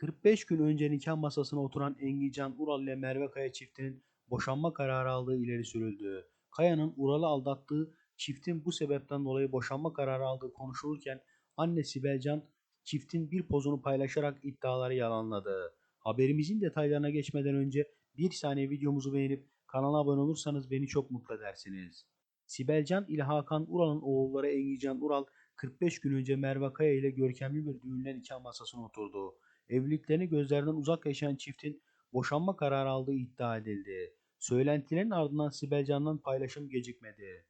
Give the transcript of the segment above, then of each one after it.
45 gün önce nikah masasına oturan Engican Ural ile Merve Kaya çiftinin boşanma kararı aldığı ileri sürüldü. Kaya'nın Ural'ı aldattığı çiftin bu sebepten dolayı boşanma kararı aldığı konuşulurken anne Sibel Can çiftin bir pozunu paylaşarak iddiaları yalanladı. Haberimizin detaylarına geçmeden önce bir saniye videomuzu beğenip kanala abone olursanız beni çok mutlu edersiniz. Sibel Can ile Hakan Ural'ın oğulları Engican Ural 45 gün önce Merve Kaya ile görkemli bir düğünle nikah masasına oturdu. Evliliklerini gözlerden uzak yaşayan çiftin boşanma kararı aldığı iddia edildi. Söylentilerin ardından Sibel Can'dan paylaşım gecikmedi.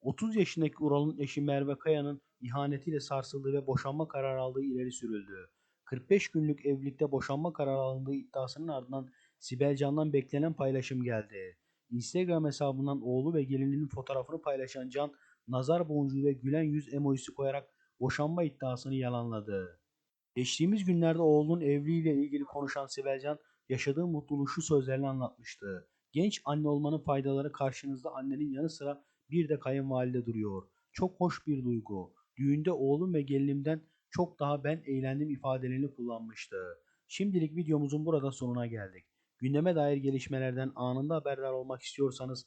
30 yaşındaki Ural'ın eşi Merve Kaya'nın ihanetiyle sarsıldığı ve boşanma kararı aldığı ileri sürüldü. 45 günlük evlilikte boşanma kararı alındığı iddiasının ardından Sibel Can'dan beklenen paylaşım geldi. Instagram hesabından oğlu ve gelininin fotoğrafını paylaşan Can, nazar boncuğu ve gülen yüz emojisi koyarak boşanma iddiasını yalanladı. Geçtiğimiz günlerde oğlunun evliliğiyle ilgili konuşan Sibel Can, yaşadığı mutluluğu şu sözlerle anlatmıştı. Genç anne olmanın faydaları karşınızda annenin yanı sıra bir de kayınvalide duruyor. Çok hoş bir duygu. Düğünde oğlum ve gelinimden çok daha ben eğlendim ifadelerini kullanmıştı. Şimdilik videomuzun burada sonuna geldik. Gündeme dair gelişmelerden anında haberdar olmak istiyorsanız